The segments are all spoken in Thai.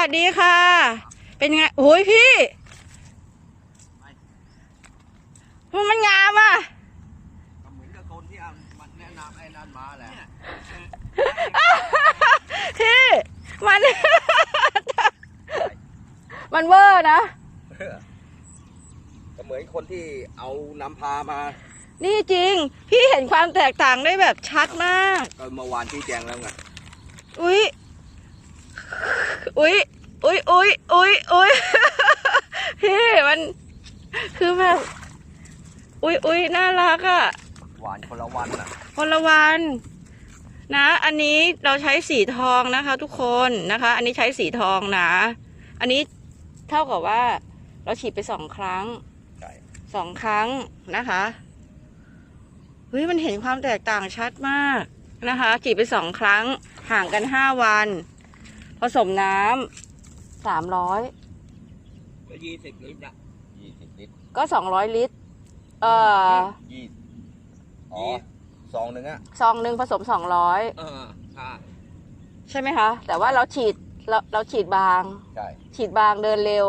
วัสดีค่ะ เป็นไงโอ้ยพี่มันมันงามอะก็เหมือนกับคนที่เอามันแนะนำไอ้นั่นมาแหละพี่มัน มันเวอร์นะก็เหมือนคนที่เอานำพามา นี่จริง พี่เห็นความแตกต่างได้แบบชัดมาก ก็เมื่อวานที่แจงแล้วไง อุ๊ย อุ๊ยอุ๊ยอุ๊ยอุ๊ยอุ๊ยพี่มันคือแบบ อุ๊ยอุ๊ยน่ารักอะ่ะหวานคนละวันน่ะคนละวันนะ อันนี้เราใช้สีทองนะคะ ทุกคนนะคะ อันนี้ใช้สีทองนะ อันนี้เท่ากับว่า เราฉีดไปสองครั้งใช่สองครั้งนะคะเฮ้ยมันเห็นความแตกต่างชัดมากนะคะฉีดไปสองครั้งห่างกันห้าวัน ผสมน้ำสามร้อยก็ยี่สิบลิตรอะยี่สิบลิตรก็สองร้อยลิตร เอ่อยี่อ๋อซองหนึ่งอะซองหนึ่งผสมสองร้อยเออใช่ใช่ไหมคะ แต่ว่าเราฉีดเราเราฉีดบาง ใช่ฉีดบางเดินเร็ว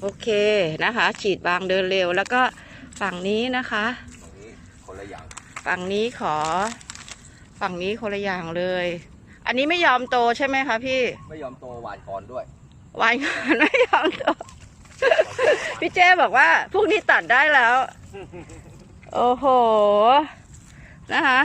โอเคนะคะ ฉีดบางเดินเร็ว แล้วก็ฝั่งนี้นะคะตรงนี้คนละอย่าง ฝั่งนี้ขอ ฝั่งนี้คนละอย่างเลย อันนี้ไม่ยอมโตใช่ไหมคะพี่ ไม่ยอมโตหวานก่อนด้วยวายงานไม่ยอมโต พี่เจ้บอกว่าพรุ่งนี้ตัดได้แล้ว โอ้โห นะคะ